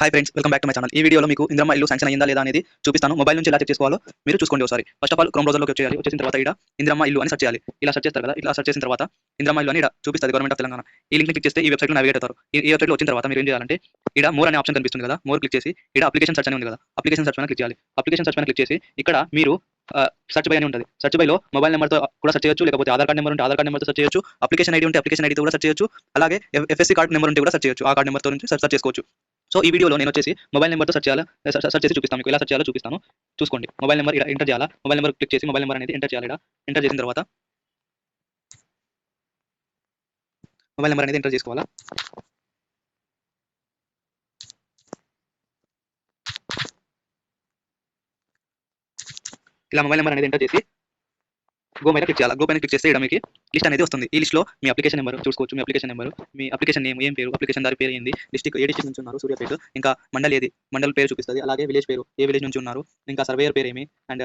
Hi friends welcome back to my channel ఈ వీడియోలో మీకు ఇంద్రమ్మ ఇల్లు శాంక్షన్ అయ్యిందా లేదా అనేది చూపిస్తాను. మొబైల్ నుంచి ఎలా చెక్ చేసుకోవాలో మీరు చూసుకోండి ఒకసారి. ఫస్ట్ ఆఫ్ ఆల్ క్రోమ్ బ్రౌజర్లోకి వచ్చేయాలి. వచ్చిన తర్వాత ఇక్కడ ఇంద్రమ్మ ఇల్లు అని సెర్చ్ చేయాలి. ఇలా సెర్చ్ చేస్తారు కదా ఇలా సెర్చ్ చేసిన తర్వాత ఇంద్రమ్మ ఇల్లు అని ఇక్కడ చూపిస్తుంది గవర్నమెంట్ ఆఫ్ తెలంగాణ ఈ లింక్ క్లిక్ చేస్తే ఈ వెబ్సైట్లో నావిగేట్ అవుతారు. ఈ వెబ్సైట్లో వచ్చిన తర్వాత మీరు ఏం చేయాలంటే ఇక్కడ మోర్ అనే ఆప్షన్ కనిపిస్తుంది కదా మోర్ క్లిక్ చేసి ఇక్కడ అప్లికేషన్ సెర్చ్ అని ఉంది కదా అప్లికేషన్ సెర్చ్ పైన క్లిక్ చేయాలి. అప్లికేషన్ సెర్చ్ పైన క్లిక్ చేసి ఇక్కడ మీరు సర్చ్ బై అని ఉంటుంది. సర్చ్ బైలో మొబైల్ నెంబర్తో కూడా సర్చ్ చేయొచ్చు లేకపోతే ఆధార్ కార్డ్ నెంబర్ ఉంటే ఆధార్ కార్డ్ నెంబర్తో సర్చ్ చేయొచ్చు అప్లికేషన్ ఐడి ఉంటే అప్లికేషన్ ఐడితో కూడా సర్చ్ చేయొచ్చు అలాగే ఎఫ్ఎస్సీ కార్డ్ నెంబర్ ఉంటే కూడా సర్చ్ చేయొచ్చు ఆ కార్డ్ నెంబర్తో నుంచి సర్చ్ చేసుకోవచ్చు. సో ఈ వీడియోలో నేను వచ్చేసి మొబైల్ నెంబర్తో సెర్చ్ చేయాలి? సెర్చ్ చేసి చూపిస్తాను మీకు ఎలా సెర్చ్ చేయాలో చూపిస్తాను. చూసుకోండి. మొబైల్ నెంబర్ ఇక్కడ ఎంటర్ చేయాలా? మొబైల్ నెంబర్ క్లిక్ చేసి మొబైల్ నెంబర్ అనేది ఎంటర్ చేయాలి ఎంటర్ చేసిన తర్వాత మొబైల్ నెంబర్ అనేది ఎంటర్ చేసుకోవాలా? ఇలా మొబైల్ నెంబర్ అనేది ఎంటర్ చేసి గో మీద క్లిక్ చేయాలి? గో పైన క్లిక్ చేస్తే ఇక్కడ మీకు లిస్ట్ అనేది వస్తుంది. ఈ లిస్ట్లో మీ అప్లికేషన్ నెంబర్ చూసుకోవచ్చు. మీ అప్లికేషన్ నెంబర్ మీ అప్లికేషన్ నేమ్ ఏం పేరు అప్లికేషన్ దారి పేరు ఏంది డిస్టిక్ ఏ డిస్టిక్ నుంచి ఉన్నారు సూర్యాపేట ఇంకా మండల్ ఏది మండల్ పేరు చూపిస్తుంది అలాగే విలేజ్ పేరు ఏ విలేజ్ నుంచి ఉన్నారు ఇంకా సర్వేయర్ పేరు ఏమి and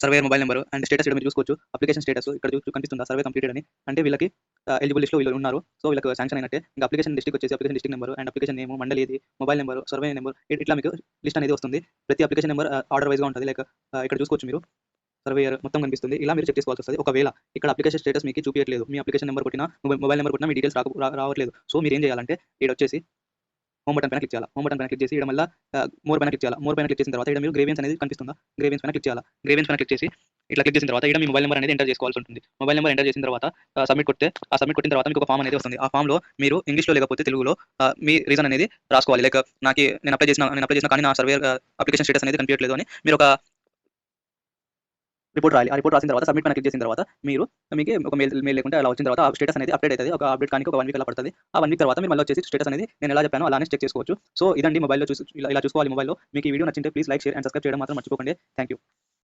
surveyor mobile number and status ఇక్కడ మీరు చూసుకోవచ్చు. అప్లికేషన్ స్టేటస్ ఇక్కడ చూసి కనిపిస్తుందా? సర్వే కంప్లీటెడ్ అని. అంటే వీళ్ళకి uh, ఎలిజిబుల్ లిస్ట్లో వీళ్ళు ఉన్నారు. సో వీళ్ళకి శాంక్షన్ అయినట్టే. ఇంకా అప్లికేషన్ డిస్టిక్ వచ్చేసి application district number and application name mandal ఏది మొబైల్ నెంబర్ సర్వే నెంబర్ ఇట్లా మీకు లిస్ట్ అనేది వస్తుంది. ప్రతి అప్లికేషన్ నెంబర్ ఆర్డర్ వైజ్గా ఉంటుంది. లైక్ ఇక్కడ చూసుకోవచ్చు మీరు. సర్వేయర్ మొత్తం కనిపిస్తుంది. ఇలా మీరు చెక్ చేసుకోవాల్సి వస్తుంది. ఒకవేళ ఇక్కడ అప్లికేషన్ స్టేటస్ మీకు చూపించట్లేదు మీ అప్లికేషన్ నెంబర్ కొట్టినా మొబైల్ నెంబర్ కొట్టినా మీ డీటెయిల్స్ రావట్లేదు. సో మీరు ఏం చేయాలంటే ఇక్కడ వచ్చేసి హోమ్ బటన్ పైన క్లిక్ చేయాలి? హోమ్ బటన్ పైన క్లిక్ చేసి ఇక్కడ మళ్ళీ మోర్ పైన క్లిక్ చేయాలి? మోర్ పైన క్లిక్ చేసిన తర్వాత ఇక్కడ మీరు గ్రేవియన్స్ అనేది కనిపిస్తుందా? గ్రేవియన్స్ పైన క్లిక్ చేయాలి? గ్రేవియన్స్ పైన క్లిక్ చేసి ఇట్లా క్లిక్ చేసిన తర్వాత ఇక్కడ మీ మొబైల్ నెంబర్ అనేది ఎంటర్ చేసుకోవాల్సి ఉంటుంది. మొబైల్ నెంబర్ ఎంటర్ చేసిన తర్వాత సబ్మిట్ కొడితే ఆ సబ్మిట్ కొట్టిన తర్వాత మీకు ఒక ఫామ్ అనేది వస్తుంది. ఆ ఫామ్లో మీరు ఇంగ్లీష్లో లేకపోతే తెలుగులో మీ రీజన్ అనేది రాసుకోవాలి. లైక్ నాకు నేను అప్లై చేసిన నేను అప్లై చేసిన కానీ నా సర్వే అప్లికేషన్ స్టేటస్ అనేది కనిపించట్లేదు అని మీరు ఒక రిపోర్ట్ రాయాలి. ఆ రిపోర్ట్ రాసిన తర్వాత సబ్మిట్ పైన క్లిక్ చేసిన తర్వాత మీరు మీకు ఒక మెయిల్ మెయిల్ లేకుంటే అలా వచ్చిన తర్వాత ఆ స్టేటస్ అనేది అప్డేట్ అవుతుంది. ఒక అప్డేట్ కానీ ఒక వన్ వీక్ అలా పడుతుంది. ఆ వన్ వీక్ తర్వాత మీరు మళ్ళీ వచ్చేసి స్టేటస్ అనేది నేను ఎలా చెప్పాను అలానే చెక్ చేసుకోవచ్చు. సో ఇదండి మొబైల్లో చూసి ఇలా ఇలా చూసుకోవాలి మొబైల్లో. మీకు ఈ video నచ్చింటే please like share and subscribe చేయడం మాత్రం మర్చిపోకండి. Thank you